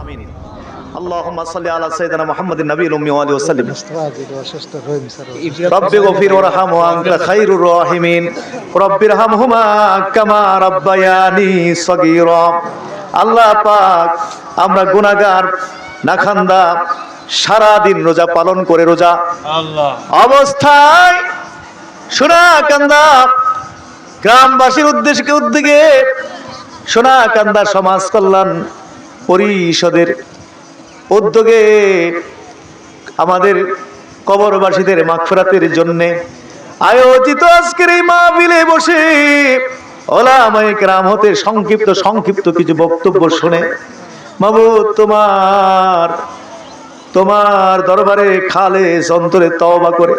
آمين اللهم صل على سيدنا محمد النبي الأمي وآله وسلم استواجد وشستر ويمسر رب اغفر وارحم وأنت خير الراحمين رب ارحمهما كما ربياني صغيرا আল্লাহ পাক আমরা গুনাহগার নাখান্দা সারা দিন রোজা পালন করে রোজা আল্লাহ অবস্থায় সোনাকান্দা গ্রামবাসীর উদ্দেশ্যে উদ্যোগে সোনাকান্দা সমাজ কল্যাণ পরিষদের উদ্যোগে আমাদের কবরবাসীদের মাগফিরাতের জন্যে আয়োজিত আজকের এই মা মাহফিলে বসে ওলামায়ে কেরাম হতে সংক্ষিপ্ত সংক্ষিপ্ত কিছু বক্তব্য শুনে মাবুদ তোমার তোমার দরবারে খালে অন্তরে তওবা করে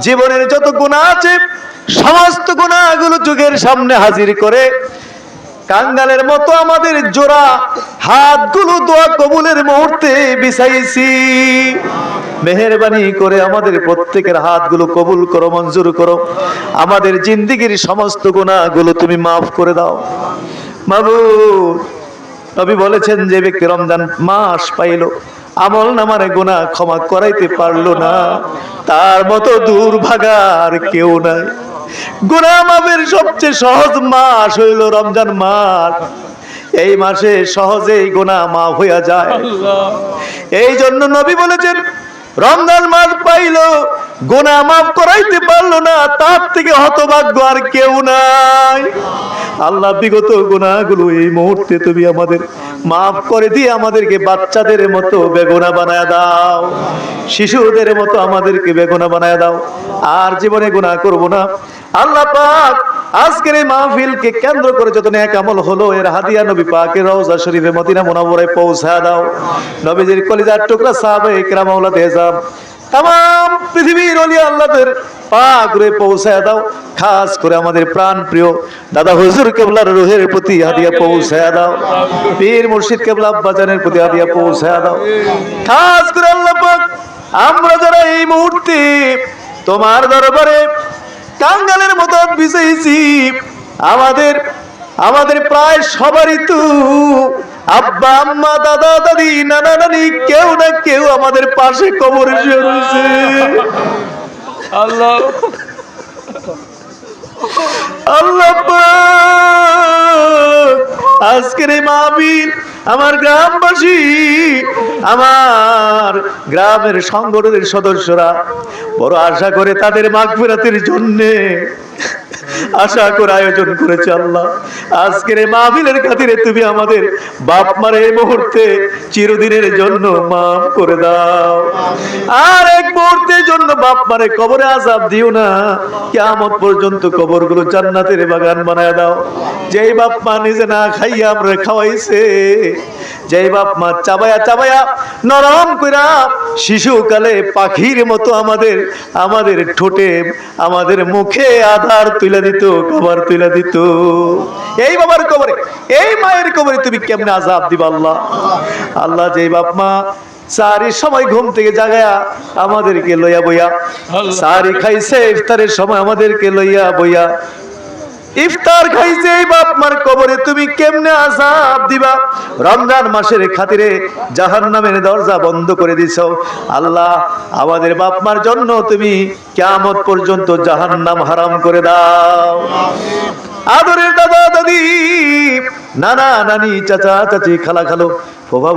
জীবনের যত গুণা আছে সমস্ত গুণাগুলো যুগের সামনে হাজির করে, কাঙ্গালের মতো আমাদের জোড়া হাতগুলো দোয়া কবুলের মুহূর্তে বিছাইছি। মেহেরবানি করে আমাদের প্রত্যেকের হাতগুলো কবুল করো, মঞ্জুর করো। আমাদের জিন্দিগির সমস্ত গুণাগুলো তুমি মাফ করে দাও। বাবু নবী বলেছেন যে ব্যক্তি রমজান মাস পাইল, আমল নামার গুনাহ ক্ষমা করাইতে পারল না। তার মতো দুর্ভাগার কেউ নাই। গুনাহ মাফের সবচেয়ে সহজ মাস হইল রমজান মাস। এই মাসে সহজেই গোনা মাফ হইয়া যায়। এই জন্য নবী বলেছেন রমজান মাস পাইল গুনাহ মাফ করাইতে পারল না, তার থেকে হতভাগ্য আর কেউ নাই। আল্লাহ বিগত গুনাহগুলো এই মুহূর্তে তুমি আমাদের মাফ করে দিয়ে আমাদেরকে বাচ্চাদের মতো বেগুনা বানায় দাও, শিশুদের মতো আমাদেরকে বেগুনা বানায় দাও। আর জীবনে গুনাহ করব না। আল্লাহ পাক আজকের এই মাহফিলকে কেন্দ্র করে যত নেক আমল হলো, এর হাদিয়া নবী পাকের রওজা শরীফে মদিনা মুনাওয়ারায় পৌঁছায় দাও। নবীজির কলিজার টুকরা সাহাবে ইকরাম আওলাদ হেজাব তাম পৃথিবীর অলি আল্লাহদের পা রে পৌঁছায় দাও, খাস করে আমাদের প্রাণ প্রিয় দাদা হুজুর কেবলার রুহের প্রতি হাদিয়া পৌঁছায় দাও, পীর মুর্শিদ কেবলা আব্বাজানের প্রতি হাদিয়া পৌঁছায় দাও। খাস করে আল্লাহ আমরা যারা এই মুহূর্তে তোমার দরবারে কাঙ্গালের মতো বিজয়ী আমাদের আমাদের প্রায় সবারই তো আব্বা আম্মা দাদা দাদি নানা নানি কেউ না কেউ আমাদের পাশে কবর রয়েছে। আল্লাহ। আল্লাহ আজকের এই মাহবিল আমার গ্রামবাসী আমার গ্রামের সংগঠনের সদস্যরা বড় আশা করে তাদের মাগফিরাতের জন্যে আশা করে আয়োজন করেছে আল্লাহ। আজকের এই মাহফিলের খাতিরে তুমি আমাদের বাপ মারে এই মুহূর্তে চিরদিনের জন্য মাফ করে দাও। আর এক মুহূর্তের জন্য বাপ মারে কবরে আজাব দিও না। কিয়ামত পর্যন্ত কবরগুলো জান্নাতের বাগান বানায় দাও। যেই বাপ মা নিজে না খাইয়া আমরা খাওয়াইছে যেই বাপ মা চাবায়া চাবায়া নরম কইরা শিশুকালে পাখির মতো আমাদের আমাদের ঠোঁটে আমাদের মুখে আধার তুলে দিত কবর তুলে দিত। এই বাবার কবরে এই মায়ের কবরে তুমি কেমনে আজাব দিব আল্লাহ? আল্লাহ যে বাপ মা সারি সময় ঘুম থেকে জাগায়া আমাদেরকে লইয়া বইয়া সারি খাইছে ইফতারের সময় আমাদেরকে লইয়া বইয়া ইফতার খাইছে এই বাপ মার কবরে তুমি কেমনে আজাব দিবা? রমজান মাসের খাতিরে জাহান্নামের দরজা বন্ধ করে দিছ। আল্লাহ, আমাদের বাপ মার জন্য তুমি কিয়ামত পর্যন্ত জাহান্নাম হারাম করে দাও। আদরের দাদা, দাদি, নানা, নানি, চাচা, চাচি, খালা, খালো, ফোফা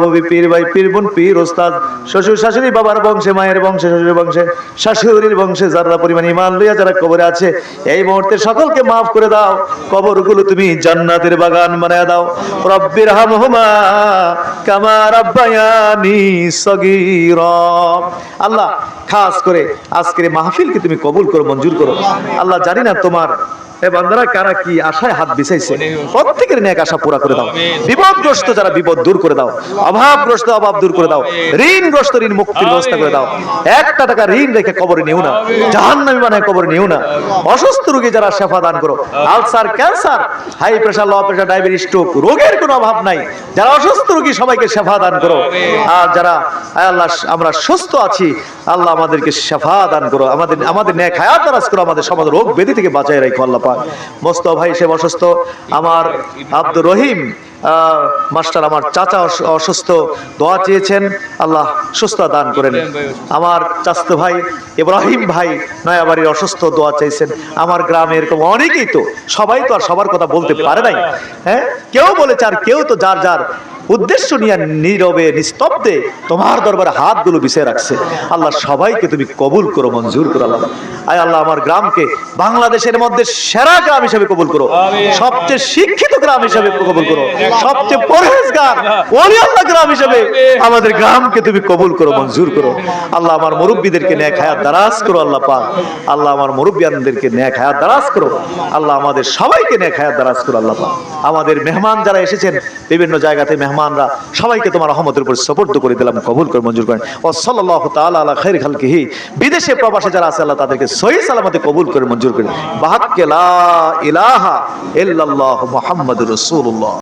কবরগুলো তুমি জান্নাতের বাগান বানায় দাও। রব্বির হামহুমা কামা রাব্বায়ানি সগীরা। আল্লাহ, খাস করে আজকের মাহফিলকে তুমি কবুল করো, মঞ্জুর করো। আল্লাহ জানি না তোমার এ বান্দারা কারা কি আশায় হাত বিছাইছে? প্রত্যেকের ন্যাক আশা পুরা করে দাও। বিপদগ্রস্ত যারা বিপদ দূর করে দাও অভাবগ্রস্ত অভাব দূর করে দাও ঋণগ্রস্ত ঋণ মুক্তির ব্যবস্থা করে দাও। একটা টাকা ঋণ রেখে কবরে নিও না জাহান্নামী বানায় কবরে নিও না। অসুস্থ রোগী যারা সেবা দান করো ulcer cancer high pressure low pressure diabetes stroke রোগের কোনো অভাব নাই। যারা অসুস্থ রোগী সবাইকে সেবা দান করো। আর যারা আল্লাহ আমরা সুস্থ আছি আল্লাহ আমাদেরকে সেবা দান করো। আমাদের আমাদের ন্যাক হায়াত দারাজ করো আমাদের সমাজ রোগ ব্যাধি থেকে বাঁচাই রাখো আল্লাহ মোস্তফা ভাই সে অসুস্থ আমার আব্দুর রহিম মাস্টার আমার চাচা অসুস্থ দোয়া চেয়েছেন আল্লাহ সুস্থ দান করেন। আমার চাস্ত ভাই ইব্রাহিম ভাই নয়াবাড়ির অসুস্থ দোয়া চাইছেন আমার গ্রামে এরকম অনেকেই তো সবাই তো আর সবার কথা বলতে পারে নাই। হ্যাঁ? কেউ বলেছে আর কেউ তো যার যার উদ্দেশ্য নিয়ে নীরবে নিস্তব্ধে তোমার দরবারে হাতগুলো বিছিয়ে রাখছে। আল্লাহ সবাইকে তুমি কবুল করো মঞ্জুর করো আল্লাহ। আয় আল্লাহ আমার গ্রামকে বাংলাদেশের মধ্যে সেরা গ্রাম হিসেবে কবুল করো। সবচেয়ে শিক্ষিত গ্রাম হিসেবে কবুল করো। সবচেয়ে পরহেজগার আল্লাহ গ্রাম হিসেবে আমাদের গ্রামকে তুমি কবুল করো, মঞ্জুর করো। আল্লাহ আমার মুরব্বীদেরকে ন্যাক হায়াত দারাজ করো, আল্লাহ পাক। আল্লাহ আমার মুরব্বিয়ানদেরকে ন্যাক হায়াত দারাজ করো। আল্লাহ আমাদের সবাইকে ন্যাক হায়াত দারাজ করো, আল্লাহ পাক। আমাদের মেহমান যারা এসেছেন, বিভিন্ন জায়গাতে মেহমানরা, সবাইকে তোমার রহমতের উপর সপর্দ করে দিলাম, কবুল করে, মঞ্জুর করেন ও সাল্লাল্লাহু তাআলা আলা খাইর খালকিহি। বিদেশে প্রবাসে যারা আছে, আল্লাহ তাদেরকে সহি সালামতে কবুল করে, মঞ্জুর করেন বাহাক্কে লা ইলাহা ইল্লাল্লাহু মুহাম্মাদুর রাসূলুল্লাহ।